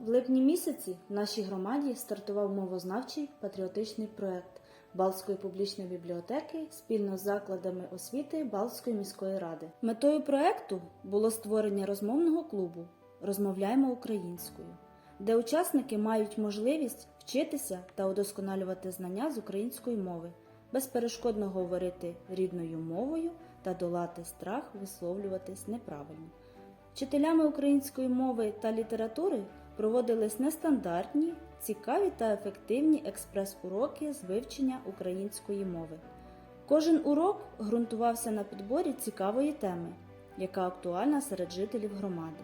В липні місяці в нашій громаді стартував мовознавчий патріотичний проект Балтської публічної бібліотеки спільно з закладами освіти Балтської міської ради. Метою проекту було створення розмовного клубу Розмовляємо українською, де учасники мають можливість вчитися та удосконалювати знання з української мови, безперешкодно говорити рідною мовою та долати страх висловлюватись неправильно. Вчителями української мови та літератури проводились нестандартні, цікаві та ефективні експрес-уроки з вивчення української мови. Кожен урок ґрунтувався на підборі цікавої теми, яка актуальна серед жителів громади.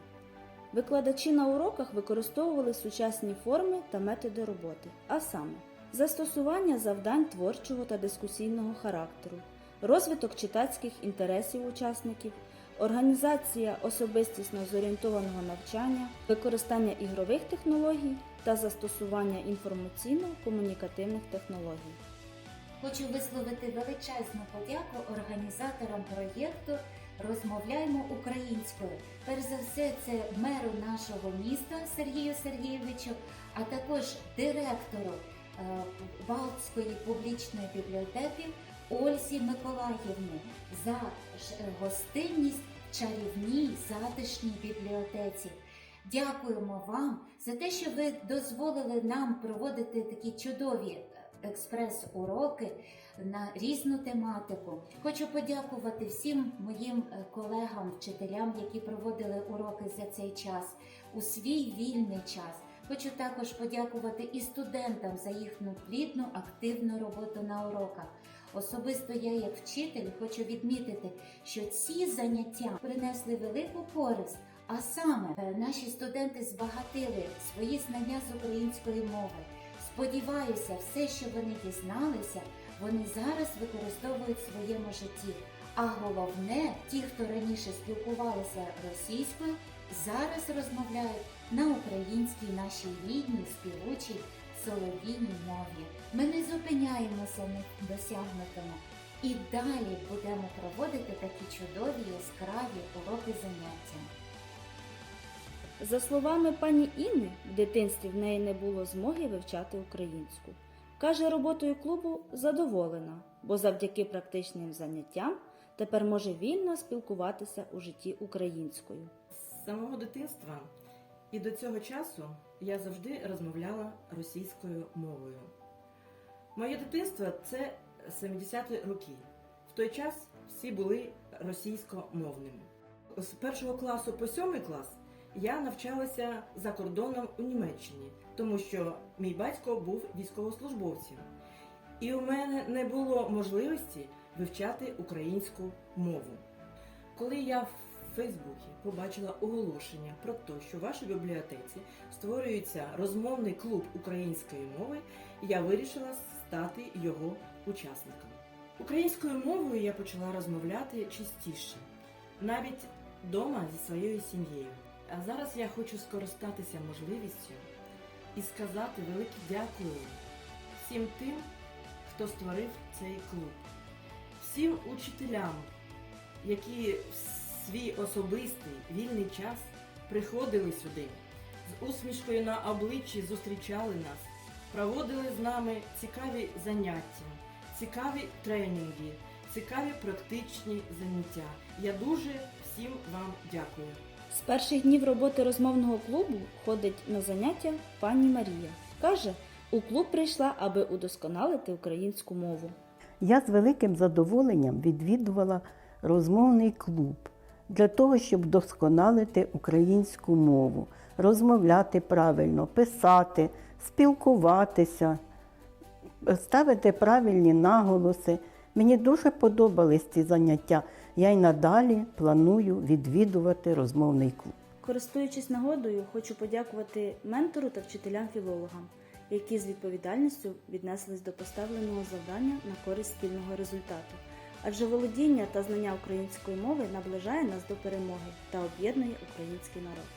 Викладачі на уроках використовували сучасні форми та методи роботи, а саме застосування завдань творчого та дискусійного характеру, розвиток читацьких інтересів учасників, організація особистісно зорієнтованого навчання, використання ігрових технологій та застосування інформаційно-комунікативних технологій. Хочу висловити величезну подяку організаторам проєкту Розмовляємо українською. Перш за все, це меру нашого міста Сергію Сергійовичу, а також директору Балтської публічної бібліотеки Ользі Миколаївні за гостинність в чарівній затишній бібліотеці. Дякуємо вам за те, що ви дозволили нам проводити такі чудові експрес-уроки на різну тематику. Хочу подякувати всім моїм е, колегам, вчителям, які проводили уроки за цей час у свій вільний час. Хочу також подякувати і студентам за їхню плідну, активну роботу на уроках. Особисто я, як вчитель, хочу відмітити, що ці заняття принесли велику користь, а саме е, наші студенти збагатили свої знання з української мови. Сподіваюся, все, що вони дізналися, вони зараз використовують в своєму житті. А головне, ті, хто раніше спілкувалися російською, зараз розмовляють на українській нашій рідній, співучій, солов'їній мові. Ми не зупиняємося на досягнутому і далі будемо проводити такі чудові яскраві уроки заняття. За словами пані Інни, в дитинстві в неї не було змоги вивчати українську. Каже, роботою клубу задоволена, бо завдяки практичним заняттям тепер може вільно спілкуватися у житті українською. Самого дитинства і до цього часу я завжди розмовляла російською мовою. Моє дитинство це 70-ті роки. В той час всі були російськомовними. З першого класу по сьомий клас я навчалася за кордоном у Німеччині, тому що мій батько був військовослужбовцем. І у мене не було можливості вивчати українську мову. Коли я Фейсбуці побачила оголошення про те, що в вашій бібліотеці створюється розмовний клуб української мови, і я вирішила стати його учасником. Українською мовою я почала розмовляти частіше, навіть вдома зі своєю сім'єю. А зараз я хочу скористатися можливістю і сказати велике дякую всім тим, хто створив цей клуб, всім учителям, які свій особистий вільний час приходили сюди, з усмішкою на обличчі зустрічали нас, проводили з нами цікаві заняття, цікаві тренінги, цікаві практичні заняття. Я дуже всім вам дякую. З перших днів роботи розмовного клубу ходить на заняття пані Марія. Каже, у клуб прийшла, аби удосконалити українську мову. Я з великим задоволенням відвідувала розмовний клуб для того, щоб вдосконалити українську мову, розмовляти правильно, писати, спілкуватися, ставити правильні наголоси. Мені дуже подобались ці заняття. Я й надалі планую відвідувати розмовний клуб. Користуючись нагодою, хочу подякувати ментору та вчителям-філологам, які з відповідальністю віднеслись до поставленого завдання на користь спільного результату. Адже володіння та знання української мови наближає нас до перемоги та об'єднує український народ.